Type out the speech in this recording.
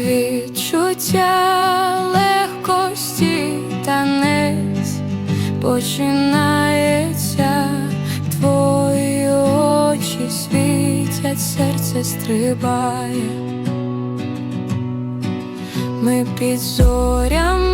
відчуття легкості танець починається, твої очі світять, серце стрибає. Ми під зорями